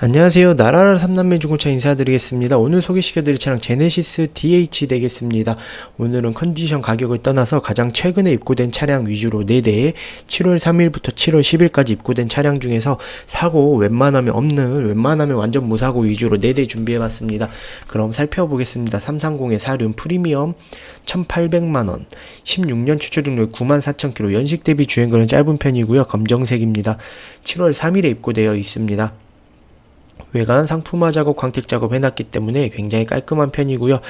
안녕하세요. 나라라 삼남매 중고차 인사드리겠습니다. 오늘 소개시켜드릴 차량 제네시스 DH 되겠습니다. 오늘은 컨디션 가격을 떠나서 가장 최근에 입고된 차량 위주로 4대 7월 3일부터 7월 10일까지 입고된 차량 중에서 사고 웬만하면 없는 웬만하면 완전 무사고 위주로 4대 준비해봤습니다. 그럼 살펴보겠습니다. 330의 사륜 프리미엄 1800만원 16년 최초 등록 94,000km 연식 대비 주행거리는 짧은 편이고요. 검정색입니다. 7월 3일에 입고되어 있습니다. 외관 상품화 작업, 광택 작업 해놨기 때문에 굉장히 깔끔한 편이고요.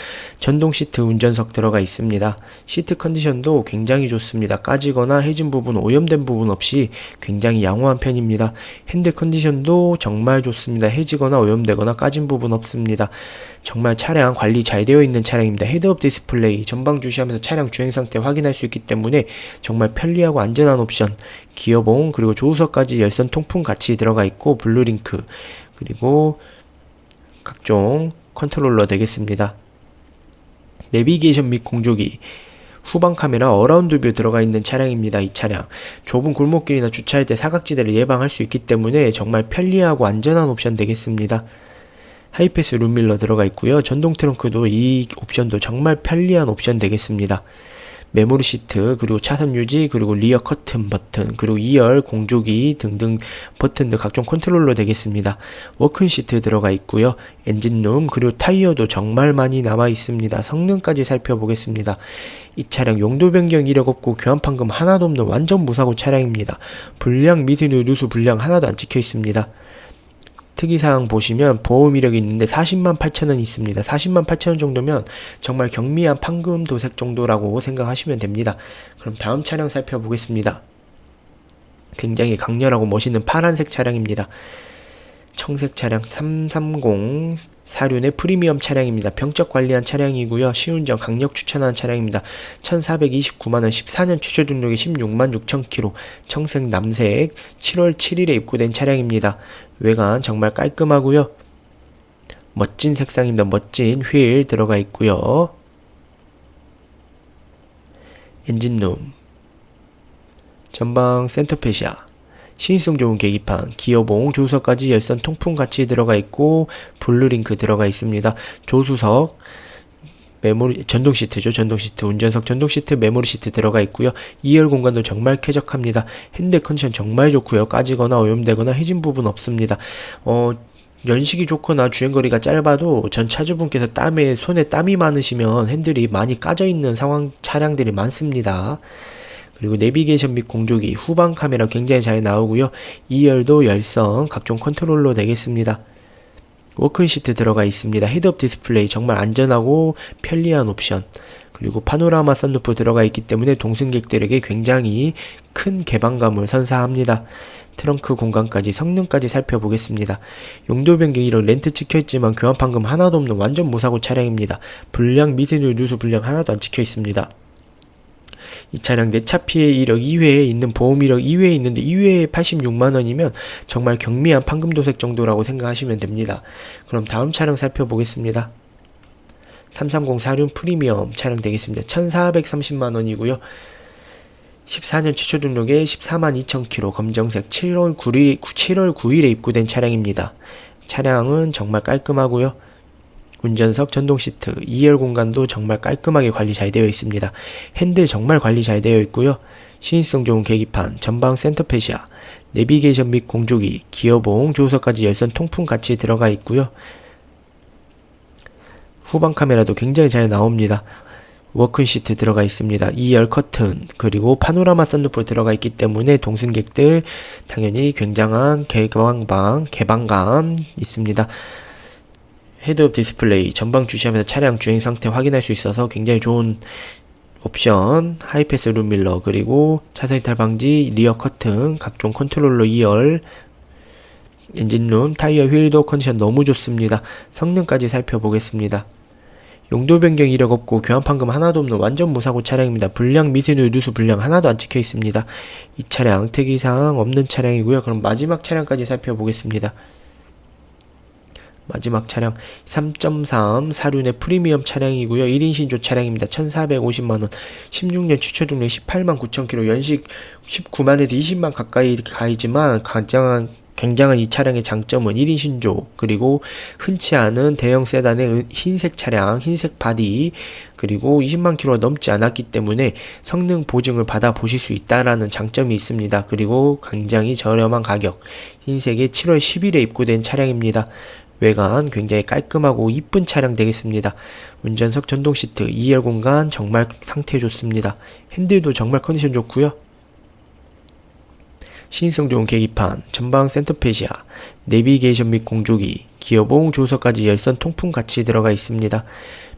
전동 시트 운전석 들어가 있습니다. 시트 컨디션도 굉장히 좋습니다. 까지거나 해진 부분, 오염된 부분 없이 굉장히 양호한 편입니다. 핸들 컨디션도 정말 좋습니다. 해지거나 오염되거나 까진 부분 없습니다. 정말 차량 관리 잘 되어 있는 차량입니다. 헤드업 디스플레이 전방 주시하면서 차량 주행 상태 확인할 수 있기 때문에 정말 편리하고 안전한 옵션 기어봉 그리고 조수석까지 열선 통풍 같이 들어가 있고 블루링크 그리고 각종 컨트롤러 되겠습니다. 내비게이션 및 공조기 후방 카메라 어라운드 뷰 들어가 있는 차량입니다. 이 차량 좁은 골목길이나 주차할 때 사각지대를 예방할 수 있기 때문에 정말 편리하고 안전한 옵션 되겠습니다. 하이패스 룸밀러 들어가 있고요. 전동 트렁크도 이 옵션도 정말 편리한 옵션 되겠습니다. 메모리 시트, 그리고 차선 유지, 그리고 리어 커튼 버튼, 그리고 2열, 공조기 등등 버튼들 각종 컨트롤러 되겠습니다. 워큰 시트 들어가 있고요. 엔진룸, 그리고 타이어도 정말 많이 남아 있습니다. 성능까지 살펴보겠습니다. 이 차량 용도 변경 이력 없고 교환 판금 하나도 없는 완전 무사고 차량입니다. 불량 미세누 누수 불량 하나도 안 찍혀 있습니다. 특이사항 보시면 보험 이력이 있는데 40만 8천원 있습니다. 40만 8천원 정도면 정말 경미한 판금 도색 정도라고 생각하시면 됩니다. 그럼 다음 차량 살펴보겠습니다. 굉장히 강렬하고 멋있는 파란색 차량입니다. 청색 차량 330 사륜의 프리미엄 차량입니다. 병적 관리한 차량이고요. 시운전 강력 추천하는 차량입니다. 1429만원 14년 최초 등록이 16만 6천키로 청색 남색 7월 7일에 입고된 차량입니다. 외관 정말 깔끔하고요. 멋진 색상입니다. 멋진 휠 들어가 있고요. 엔진룸 전방 센터페시아 시인성 좋은 계기판, 기어봉, 조수석까지 열선 통풍 같이 들어가 있고 블루링크 들어가 있습니다. 조수석 메모리 전동 시트죠. 전동 시트, 운전석 전동 시트, 메모리 시트 들어가 있고요. 2열 공간도 정말 쾌적합니다. 핸들 컨디션 정말 좋고요. 까지거나 오염되거나 해진 부분 없습니다. 어 연식이 좋거나 주행거리가 짧아도 전 차주분께서 땀에 손에 땀이 많으시면 핸들이 많이 까져 있는 상황 차량들이 많습니다. 그리고 내비게이션 및 공조기, 후방 카메라 굉장히 잘 나오고요. 2열도 열선, 각종 컨트롤러 되겠습니다. 워크 시트 들어가 있습니다. 헤드업 디스플레이 정말 안전하고 편리한 옵션. 그리고 파노라마 썬루프 들어가 있기 때문에 동승객들에게 굉장히 큰 개방감을 선사합니다. 트렁크 공간까지 성능까지 살펴보겠습니다. 용도 변경 이력 렌트 찍혀있지만 교환 판금 하나도 없는 완전 무사고 차량입니다. 불량 미세누 누수 불량 하나도 안 찍혀 있습니다. 이 차량 내 차 피해 이력 2회에 있는 보험 이력 2회에 있는데 2회에 86만 원이면 정말 경미한 판금 도색 정도라고 생각하시면 됩니다. 그럼 다음 차량 살펴보겠습니다. 330 사륜 프리미엄 차량 되겠습니다. 1430만 원이고요. 14년 최초 등록에 14만 2천 킬로 검정색 7월 9일 7월 9일에 입고된 차량입니다. 차량은 정말 깔끔하고요. 운전석 전동 시트, 2열 공간도 정말 깔끔하게 관리 잘 되어 있습니다. 핸들 정말 관리 잘 되어 있고요. 시인성 좋은 계기판, 전방 센터페시아, 내비게이션 및 공조기, 기어봉, 조수석까지 열선 통풍 같이 들어가 있고요. 후방 카메라도 굉장히 잘 나옵니다. 워큰 시트 들어가 있습니다. 2열 커튼 그리고 파노라마 썬루프 들어가 있기 때문에 동승객들 당연히 굉장한 개방방 개방감 있습니다. 헤드업 디스플레이 전방 주시하면서 차량 주행 상태 확인할 수 있어서 굉장히 좋은 옵션 하이패스 룸밀러 그리고 차선 이탈 방지 리어 커튼 각종 컨트롤러 2열 엔진룸 타이어 휠도 컨디션 너무 좋습니다 성능까지 살펴보겠습니다 용도 변경 이력 없고 교환 판금 하나도 없는 완전 무사고 차량입니다. 불량 미세누 누수 불량 하나도 안 찍혀 있습니다. 이 차량 특이사항 없는 차량이고요. 그럼 마지막 차량까지 살펴보겠습니다. 마지막 차량 3.3 사륜의 프리미엄 차량이고요. 1인 신조 차량입니다. 1450만원 16년 최초 등록 18만 9천 킬로 연식 19만에서 20만 가까이 가이지만 가장 굉장한 이 차량의 장점은 1인 신조, 그리고 흔치 않은 대형 세단의 은- 흰색 차량, 흰색 바디, 그리고 20만 킬로가 넘지 않았기 때문에 성능 보증을 받아 보실 수 있다라는 장점이 있습니다. 그리고 굉장히 저렴한 가격, 흰색의 7월 10일에 입고된 차량입니다. 외관 굉장히 깔끔하고 이쁜 차량 되겠습니다. 운전석 전동 시트, 2열 공간 정말 상태 좋습니다. 핸들도 정말 컨디션 좋고요. 신성 좋은 계기판, 전방 센터페시아, 내비게이션 및 공조기, 기어봉 조서까지 열선 통풍 같이 들어가 있습니다.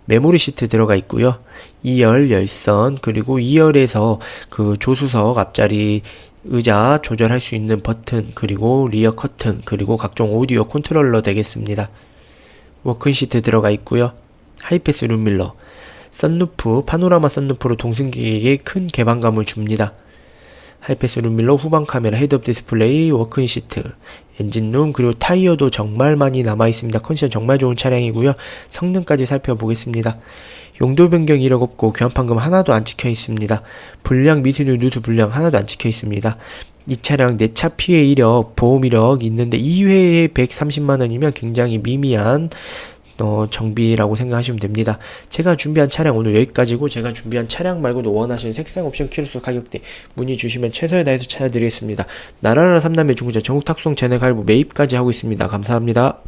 메모리 시트 들어가 있고요. 2열 열선 그리고 2열에서 그 조수석 앞자리 의자 조절할 수 있는 버튼 그리고 리어 커튼 그리고 각종 오디오 컨트롤러 되겠습니다. 워큰 시트 들어가 있고요. 하이패스 룸밀러, 썬루프, 파노라마 썬루프로 동승객에게 큰 개방감을 줍니다. 하이패스 룸밀러 후방 카메라 헤드업 디스플레이 워크인 시트 엔진룸 그리고 타이어도 정말 많이 남아 있습니다 컨디션 정말 좋은 차량이고요 성능까지 살펴보겠습니다 용도 변경 이력 없고 교환판금 하나도 안 찍혀 있습니다 불량 미세누 누수 불량 하나도 안 찍혀 있습니다 이 차량 내 차 피해 이력 보험 이력 있는데 2회에 130만 원이면 굉장히 미미한 어, 정비라고 생각하시면 됩니다. 제가 준비한 차량 오늘 여기까지고 제가 준비한 차량 말고도 원하시는 색상 옵션 키로수 가격대 문의 주시면 최선을 다해서 찾아드리겠습니다. 나라라 삼남매 중고차 전국 탁송 재내 갈부 매입까지 하고 있습니다. 감사합니다.